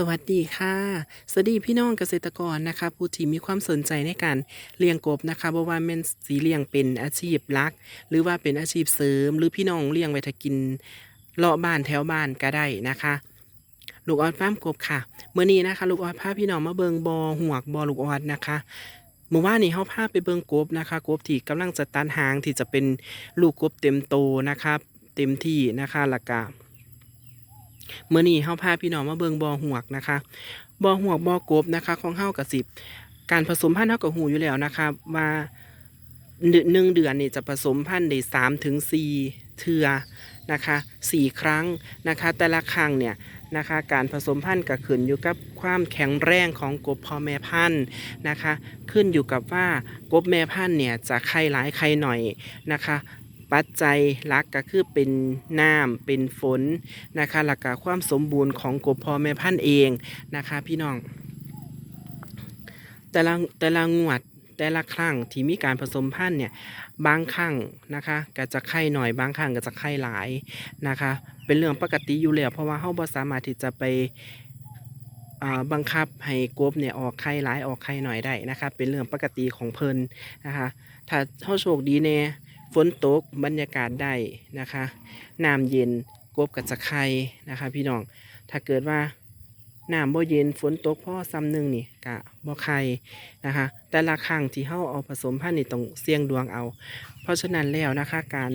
สวัสดีค่ะ สวัสดีพี่น้องเกษตรกรนะคะ ผู้ที่มีความสนใจในการเลี้ยงกบนะคะบ่ว่าแม่นสีเลี้ยงเป็นอาชีพหลัก หรือว่าเป็นอาชีพเสริม หรือพี่น้องเลี้ยงไว้ถ้ากินเลาะบ้านแถวบ้านก็ได้นะคะ ลูกออดฟาร์มกบค่ะเมื่อนี้นะคะ ลูกออดพาพี่น้องมาเบิงบอหวกบอลูกออดนะคะเมื่อวานนี้เฮาพาไปเบิงกบนะคะกบที่กำลังจะตันหางที่จะเป็นลูกกบเต็มโตนะคะเต็มที่นะคะแล้วก็ เมื่อนี้เฮาพาพี่น้องมาเบิงบอหวกนะคะบอหวกบอกบนะคะ ของเฮากับสิบการผสมพันธุ์เฮากับหูอยู่แล้วนะคะว่าหนึ่งหนึ่งเดือนนี่จะผสมพันธุ์ได้สามถึงสี่เทือนะคะสี่ครั้งนะคะ แต่ละครั้งเนี่ยนะคะการผสมพันธุ์ก็ขึ้นอยู่กับความแข็งแรงของกบพ่อแม่พันธุ์นะคะ ขึ้นอยู่กับว่ากบแม่พันธุ์เนี่ยจะไข่หลายไข่หน่อยนะคะ ปัจจัยหลักก็คือเป็นน้ำเป็นฝนนะคะหลักกาความสมบูรณ์ของกบพอแม่พันธุ์เองนะคะพี่น้อง แต่ละแต่ละงวดแต่ละครั้งที่มีการผสมพันธุ์เนี่ยบางครั้งนะคะก็จะไข่หน่อยบางครั้งก็จะไข่หลายนะคะ เป็นเรื่องปกติอยู่แล้วเพราะว่าเราบ่สามารถที่จะไปบังคับให้กบเนี่ยออกไข่หลายออกไข่หน่อยได้นะคะ เป็นเรื่องปกติของเพลินนะคะถ้าเฮาโชคดีแน่ ฝนตกบรรยากาศได้นะคะน้ำเย็นกบก็จะไข่นะคะพี่น้อง ถ้าเกิดว่าน้ำบ่เย็นฝนตกพ่อซ้ำหนึ่งนี่กะบ่ไข่นะคะ แต่ละครั้งที่เฮาเอาผสมพันธุ์นี่ต้องเสี่ยงดวงเอา เพราะฉะนั้นแล้วนะคะการ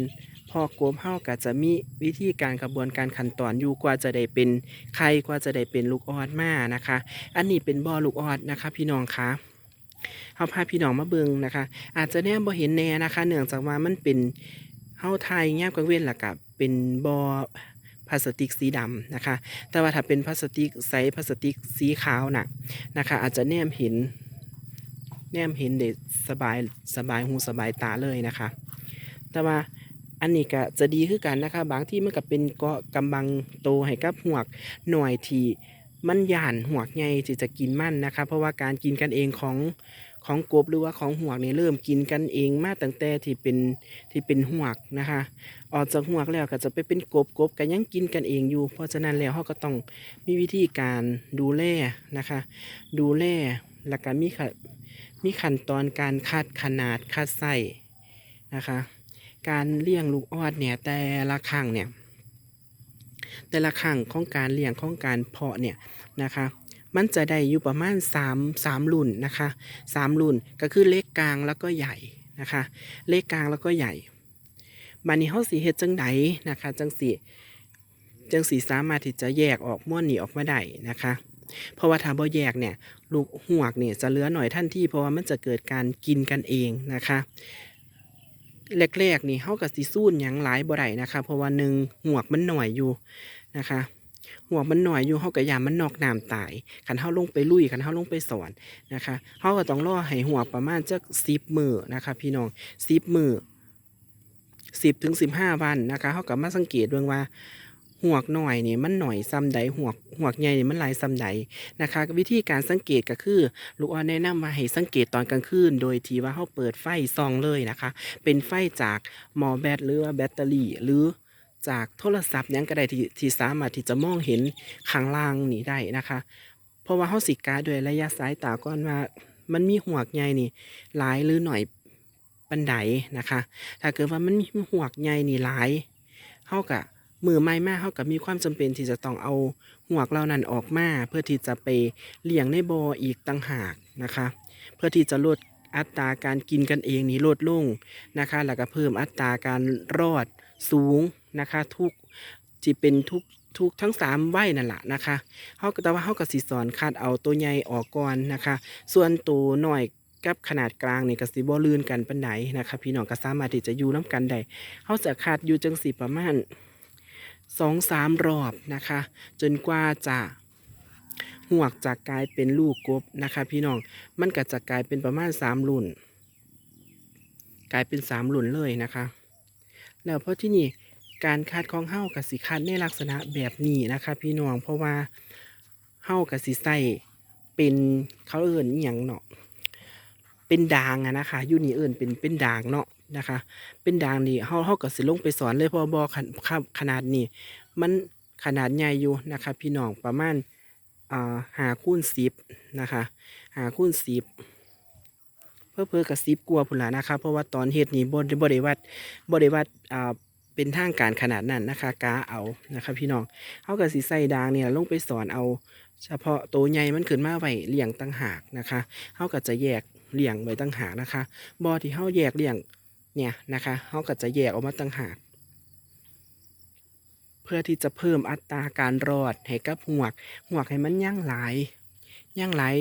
พอกบเฮาก็จะมีวิธีการกระบวนการขั้นตอนอยู่กว่าจะได้เป็นไข่กว่าจะได้เป็นลูกออดมานะคะ อันนี้เป็นบ่อลูกออดนะคะ พี่น้องคะ เฮาพาพี่น้องมาเบิ่งนะคะ อาจจะแนมบ่เห็นแน่นะคะ เนื่องจากว่ามันเป็นเฮาไทยแยบกลางเว้นล่ะกับเป็นบอพลาสติกสีดำนะคะ แต่ว่าถ้าเป็นพลาสติกใสพลาสติกสีขาวน่ะนะคะ อาจจะแนมเห็นแนมเห็นได้สบายสบายหูสบายตาเลยนะคะ แต่ว่าอันนี้ก็จะดีคือกันนะคะ บางที่มันก็เป็นเกาะกำบังโตให้กับหวกหน่วยที่ มันย่านหวกใหญ่ที่จะกินมันนะคะเพราะว่าการกินกันเองของของกบหรือว่าของหวกเนี่ยเริ่มกินกันเองมาตั้งแต่ที่เป็นที่เป็นหวกนะคะ ออกจากหวกแล้วก็จะไปเป็นกบกบก็ยังกินกันเองอยู่ เพราะฉะนั้นแล้วเขาก็ต้องมีวิธีการดูแลนะคะ ดูแลแล้วก็มีมีขั้นตอนการคัดขนาดคัดไส้นะคะ การเลี้ยงลูกออดเนี่ยแต่ละครั้งเนี่ย แต่ละครั้งของการเลี้ยงของการเพาะเนี่ยนะคะมันจะได้อยู่ประมาณ3 3รุ่นนะคะ3รุ่นก็คือเล็กกลางแล้วก็ใหญ่นะคะเล็กกลางแล้วก็ใหญ่บัดนี้เฮาสิเฮ็ดจังไดนะคะจังสิจังสิสามารถที่จะแยกออกม้วนหนีออกมาได้นะคะเพราะว่าถ้าบ่แยกเนี่ยลูกหวกเนี่ยจะเหลือหน่อยทันที่เพราะว่ามันจะเกิดการกินกันเองนะคะ แรกๆนี่เฮากับสิซูนอย่างหลายบ่ได้นะคะ เพราะว่าหนึ่งหวกมันหน่อยอยู่นะคะหวกมันหน่อยอยู่เฮากับยามมันนอกน้ำตายคันเฮาลงไปลุยคันเฮาลงไปสอนนะคะเฮาก็ต้องรอให้หวกประมาณจัก10มื้อนะคะ พี่น้องสิบมือสิบถึงสิบห้าวันนะคะเฮาก็มาสังเกตเบิ่งว่า หวกหน่อยนี่มันหน่อยซ้ำใดหวกหวกใหญ่นี่มันลายซ้ำใดนะคะ วิธีการสังเกตก็คือลูกอ้อนแนะนำมาให้สังเกตตอนกลางคืนโดยที่ว่าเขาเปิดไฟซองเลยนะคะ เป็นไฟจากมอแบตหรือว่าแบตเตอรี่หรือจากโทรศัพท์ยังก็ได้ที่ที่สามารถที่จะมองเห็นข้างล่างนี่ได้นะคะ เพราะว่าเขาสิกาด้วยระยะสายตาก่อนว่ามันมีหัวกใหญ่นี่หลายหรือหน่อยปันไดนะคะ ถ้าเกิดว่ามันมีหัวกใหญ่นี่หลายเขากะ มือไม้มาเขากับมีความจำเป็นที่จะต้องเอาหัวกเหล่านั้นออกมาเพื่อที่จะไปเลี้ยงในบ่ออีกต่างหากนะคะ เพื่อที่จะลดอัตราการกินกันเองนี้ลดลงนะคะ แล้วก็เพิ่มอัตราการรอดสูงนะคะ ทุกที่เป็นทุกทุกทั้งสามวัยนั่นแหละนะคะเขาก็แต่ว่าเขาก็สิสอนคัดเอาตัวใหญ่ออกก่อนนะคะ ส่วนตัวหน่อยกับขนาดกลางนี่ก็สิบ่ลื่นกันปันไดนนะคะ พี่น้องก็สามารถที่จะอยู่น้กันได้เขาจะคัดอยู่จังสีประมาณ สองสามรอบนะคะ จนกว่าจะหวกจากกลายเป็นลูกกบนะคะ พี่น้องมันก็จะกลายเป็นประมาณสามรุ่น กลายเป็นสามรุ่นเลยนะคะ แล้วเพราะที่นี่การคัดของเฮ้ากับสีคัดในลักษณะแบบนี้นะคะ พี่น้องเพราะว่าเฮ้ากับสีใสเป็นเขาเอื่นอย่างเนาะเป็นด่างอะนะคะยูนี่เอื่นเป็นเป็นด่างเนาะ นะคะ เป็นด่างนี่เฮาเฮาก็สิลงไปสอนเลยพอบอขนขนาดนี้ มันขนาดใหญ่อยู่นะคะ พี่น้องประมาณอ่าหาคูณสิบนะคะหาคูณสิบเพื่อเพื่อกับสิบกลัวาพุ่นละนะคะ เพราะว่าตอนเฮ็ดนี่บได้บริวัดบริวัดอ่าเป็นทางการขนาดนั้นนะคะกาเอานะคะพี่น้องเขากับสีใส่ดางเนี่ยลงไปสอนเอา เฉพาะตัวใหญ่มันขึ้นมาไว้เลี้ยงตั้งหากนะคะเขาก็จะแยกเลี้ยงไว้ตั้งหากนะคะบ่อที่เขาแยกเลี้ยง เนี่ยนะคะเขาก็จะแยกออกมาตั้งหาก เพื่อที่จะเพิ่มอัตราการรอดให้กับหวกหวกให้มันย่างหลายย่างหลาย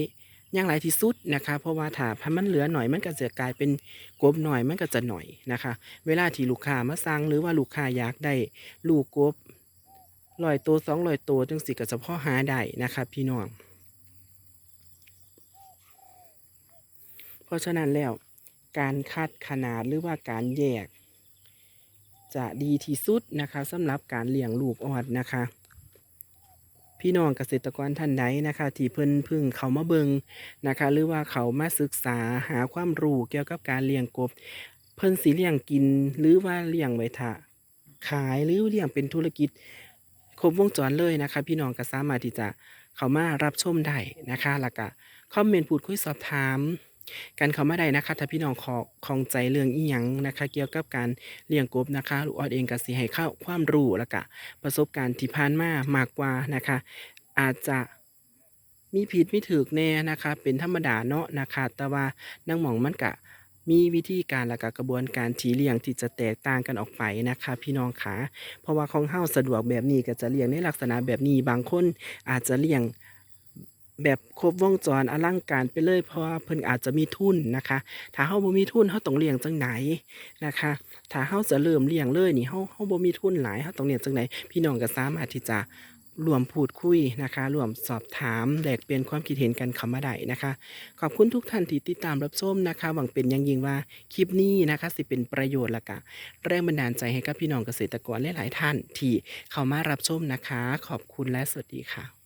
ย่างหลายที่สุดนะคะ เพราะว่าถ้าถ้ามันเหลือหน่อยมันก็จะกลายเป็นกบหน่อยมันก็จะหน่อยนะคะ เวลาที่ลูกค้ามาสั่งหรือว่าลูกค้าอยากได้ลูกกบลอยตัวสองลอยตัวจังสิก็จะพ่อหาได้นะคะพี่น้อง เพราะฉะนั้นแล้ว การคัดขนาดหรือว่าการแยก จะดีที่สุดนะคะสำหรับการเลี้ยงลูกออดนะคะพี่น้องเกษตรกรท่านใดนะคะ ที่เพิ่นเพึ่งเขามาเบิงนะคะ หรือว่าเขามาศึกษาหาความรู้เกี่ยวกับการเลี้ยงกบ เพิ่นสิเลี้ยงกิน หรือว่าเลี้ยงไว้ทะขายหรือเลี้ยงเป็นธุรกิจ ครบวงจรเลยนะคะ พี่น้องก็สามารถที่จะเข้ามารับชมได้นะคะแล้วก็คอมเมนต์พูดคุยสอบถาม กันเข้ามาได้นะคะ ถ้าพี่น้องขอของใจเรื่องอีหยังนะคะ เกี่ยวกับการเลี้ยงกบนะคะลูกออดเองก็สิให้เข้าความรู้แล้วก็ประสบการณ์ที่ผ่านมามากกว่านะคะ อาจจะมีผิดไม่ถูกแน่นะคะ เป็นธรรมดาเนาะนะคะ แต่ว่านั่งหมองมันกะมีวิธีการและก็กระบวนการที่เลี้ยงที่จะแตกต่างกันออกไปนะคะ พี่น้องขาเพราะว่าของเฮาสะดวกแบบนี้ก็จะเลี้ยงในลักษณะแบบนี้บางคนอาจจะเลี้ยง แบบครบวงจรอลังการไปเลย เพราะเพิ่นอาจจะมีทุนนะคะ ถ้าเฮาบ่มีทุนเฮาต้องเลี้ยงจังไหนนะคะ ถ้าเฮาจะเริ่มเลี้ยงเลยนี่เฮาเฮาบ่มีทุนหลายเฮาต้องเลี้ยงจังไหนพี่น้องก็สามารถที่จะรวมพูดคุยนะคะรวมสอบถามแลกเปลี่ยนความคิดเห็นกันเข้ามาได้นะคะ ขอบคุณทุกท่านที่ติดตามรับชมนะคะ หวังเป็นอย่างยิ่งว่าคลิปนี้นะคะ สิเป็นประโยชน์ละกะแรงบันดาลใจให้กับพี่น้องเกษตรกรหลายๆท่านที่เข้ามารับชมนะคะ ขอบคุณและสวัสดีค่ะ